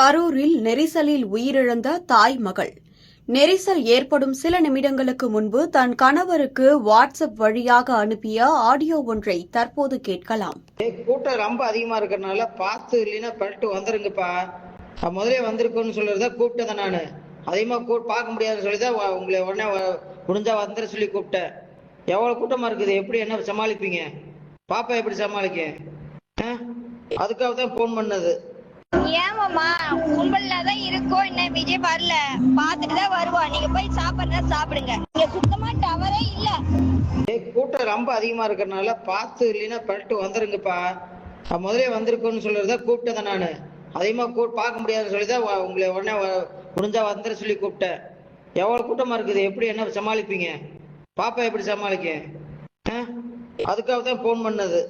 கரூரில் நெரிசலில் உயிரிழந்த தாய் மகள். நெரிசல் ஏற்படும் சில நிமிடங்களுக்கு முன்பு தன் கணவருக்கு வாட்ஸ்அப் வழியாக அனுப்பிய ஆடியோ ஒன்றை தற்போது கேட்கலாம். கூட்டம் ரொம்ப அதிகமா இருக்கிறதுனால பார்த்து இல்லைன்னா பண்ணிட்டு வந்துருங்கப்பா. முதலே வந்திருக்கோன்னு சொல்றதா கூப்பிட்டேன் நான். அதிகமா கூ பார்க்க முடியாதுன்னு சொல்லி தான் உங்களை உடனே வ- முடிஞ்சா வந்துட சொல்லி கூப்பிட்டேன். எவ்வளவு கூட்டமா இருக்குது? எப்படி என்ன சமாளிப்பீங்க? பாப்பா எப்படி சமாளிக்க? அதுக்காக தான் ஃபோன் பண்ணது. ஏமாம்மா கும்பல்ல தான் இருக்கோம் இன்னும் விஜய் வரல. பாத்துட்டு தான் வருவோம் நீங்க போய் சாப்பிடுறதா சாப்பிடுங்க. இங்க சுத்தமா டவரே இல்ல. கூட்டம் ரொம்ப அதிகமா இருக்கறனால பார்த்து இல்லைன்னா பரட்டு வந்துருங்கப்பா. முதலே வந்திருக்கோன்னு சொல்றதா கூப்பிட்டேன் நானு. அதிகமா கூ பார்க்க முடியாதுன்னு சொல்லி தான் உங்களை உடனே முடிஞ்சா வந்துட சொல்லி கூப்பிட்டேன். எவ்வளவு கூட்டமா இருக்குது? எப்படி என்ன சமாளிப்பீங்க? பாப்பா எப்படி சமாளிக்க? அதுக்காக தான் ஃபோன் பண்ணது.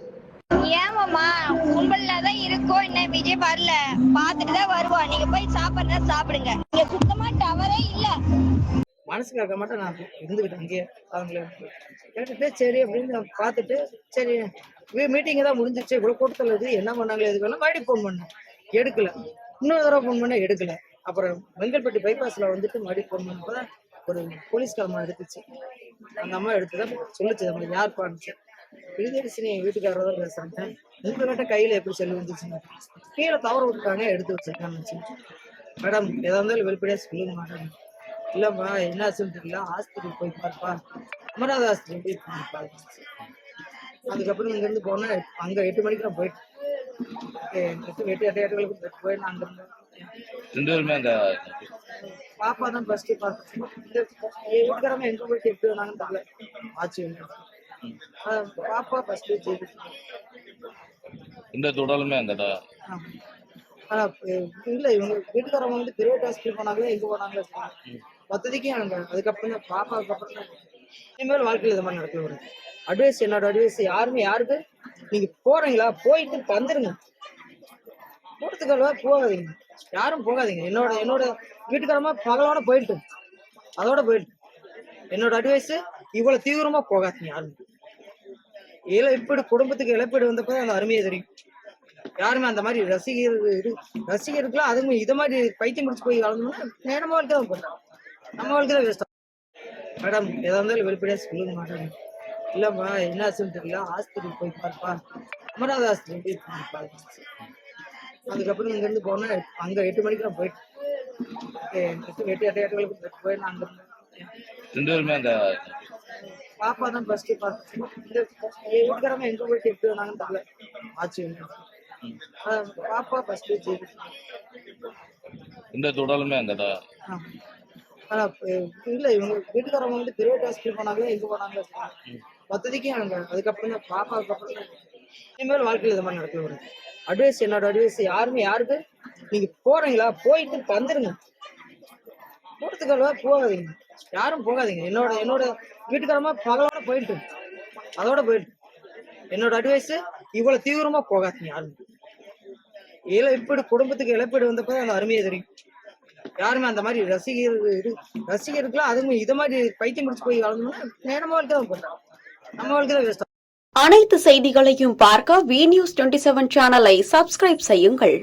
ஏமாம்மா கும்பல்ல தான் இருக்கோம் இன்னும் விஜய் வரல? பாத்துட்டு தான் வருவோம் நீங்க போய் சாப்பிடுறதா சாப்பிடுங்க. இங்க சுத்தமா டவரே இல்ல. மனசு கேட்க மாட்டேன் நான் இருந்துக்கிட்டேன் அங்கேயே அவங்கள கேட்டுட்டு சரி அப்படின்னு நான் பார்த்துட்டு சரி மீட்டிங் தான் முடிஞ்சிச்சு இவ்வளோ கூட்டத்தில் இது என்ன பண்ணாங்களே எதுக்கு வேணா மறுபடியும் ஃபோன் பண்ணேன் எடுக்கல. இன்னொரு தடவை ஃபோன் பண்ண எடுக்கல. அப்புறம் வெங்கல்பட்டி பைபாஸில் வந்துட்டு மறுபடியும் ஃபோன் பண்ணப்போ ஒரு போலீஸ் கிளம்ப எடுத்துச்சு. அந்த அம்மா எடுத்து தான் சொல்லுச்சு நம்மளுக்கு யார் பாடுச்சு பிரிதரிசினி வீட்டுக்காரர் தான் பேசுறேன். உங்ககிட்ட கையில எப்படி செல்லு வந்துச்சுங்க கீழே தவற விட்டுட்டாங்க எடுத்து வச்சிருக்காங்க மேடம் எதா இருந்தாலும் வெளிப்படையா சொல்லுங்க மேடம். இல்லம்மா என்ன ஆச்சுன்னு தெரியல. ஹாஸ்பிட்டல் போய் பார்ப்பா. அமராவதி ஹாஸ்பிட்டல் போய் பார்ப்பா. அதுக்கப்புறம் இங்க இருந்து போனா அங்க எட்டு மணிக்கு நான் போயிட்டு எட்டு எட்டு எட்டு எட்டுகளுக்கு போய் நான் அங்க இருந்தேன். அந்த பாப்பா தான் ஃபர்ஸ்ட் பார்த்தேன் வீட்டுக்காரங்க எங்க போயிட்டு எப்படி வந்தாங்கன்னு தெரியல. ஆச்சு. பாப்பா ஃபர்ஸ்ட் இந்த தொடலுமே அந்த ஆனா இல்ல இவங்க வீட்டுக்காரவங்க வந்து பிரைவேட் ஹாஸ்பிட்டல் போனாங்களே எங்க போனாங்களே மொத்தத்துக்கே அங்க அதுக்கப்புறம் தான் பாப்பாவுக்கு அப்புறம் தான் இனிமேல் வாழ்க்கையில் இது மாதிரி நடக்கல வரும் அட்வைஸ் என்னோட அட்வைஸ் யாருமே யாருக்கு நீங்க போறீங்களா? போயிட்டு வந்துருங்க. கூட்டத்துக்கல்வா போகாதீங்க. யாரும் போகாதீங்க. என்னோட என்னோட வீட்டுக்காரமா பகலோட போயிட்டு. அதோட போயிட்டு. என்னோட அட்வைஸ் இவ்வளவு தீவிரமா போகாதீங்க யாருமே. இழப்பீடு குடும்பத்துக்கு இழப்பீடு வந்தப்போ அந்த அருமையை தெரியும் யாருமே அந்த மாதிரி ரசிகர் ரசிகருக்குலாம் அதுவும் இதை மாதிரி பைத்தியம் முடிச்சு போய் வளர்ந்தோம்னா நேரம் வாழ்க்கை தான் போடுறோம் நம்ம வாழ்க்கை தான் வேஸ்ட் மேடம் எதா இருந்தாலும் வெளிப்படையாக சொல்லுங்க மேடம் இல்லைம்மா என்ன ஆச்சுன்னு தெரியல ஆஸ்பத்திரி போய் பார்ப்பா அமராவதி ஆஸ்பத்திரி போய் பார்ப்பா அதுக்கப்புறம் இங்க இருந்து அங்கே அங்க எட்டு மணிக்கு நான் போயிட்டு எட்டு எட்டு எட்டு எட்டுகளுக்கு போய் நான் அங்கே இருந்தேன் ரெண்டு பேருமே அந்த பாப்பா தான் ஃபர்ஸ்ட் பார்த்தேன் இந்த வீட்டுக்காரங்க எங்க போயிட்டு எப்படி வந்தாங்கன்னு தெரியல. ஆச்சு. பாப்பா ஃபர்ஸ்ட் செய்து இந்த. ஆனா அஹ் இல்ல இவங்க வீட்டுக்காரவங்க வந்து பிரைவேட் ஹாஸ்பிட்டல் போனாங்களே எங்க போனாங்களே மொத்தத்துக்கே அங்க. அதுக்கப்புறம் தான் பாப்பாவுக்கு அப்புறம் இனிமேல் வாழ்க்கையில் இது மாதிரி நடக்கல அட்வைஸ் என்னோட அட்வைஸ் யாருமே யாருக்கு நீங்க போறீங்களா? போயிட்டு வந்துருங்க. கூட்டத்துக்கல்வா போகாதீங்க. யாரும் போகாதீங்க. என்னோட என்னோட வீட்டுக்காரமா பகலோட போயிட்டு. அதோட போயிட்டு. என்னோட அட்வைஸ் இவ்வளவு தீவிரமா போகாதீங்க யாரும். இழப்பீடு குடும்பத்துக்கு இழப்பீடு வந்தப்போ அந்த அருமையை தெரியும். யாருமே அந்த மாதிரி ரசிகர் இது ரசிகருக்குலாம் அதுவும் இதை மாதிரி பைத்தியம் முடிச்சு போய் வளர்ந்தோம்னா நேரமா வாழ்க்கை தான் நம்ம வாழ்க்கை தான் வேஸ்ட் அனைத்து செய்திகளையும் பார்க்க வி நியூஸ் டுவெண்ட்டி செவன் சேனலை சப்ஸ்கிரைப் செய்யுங்கள்.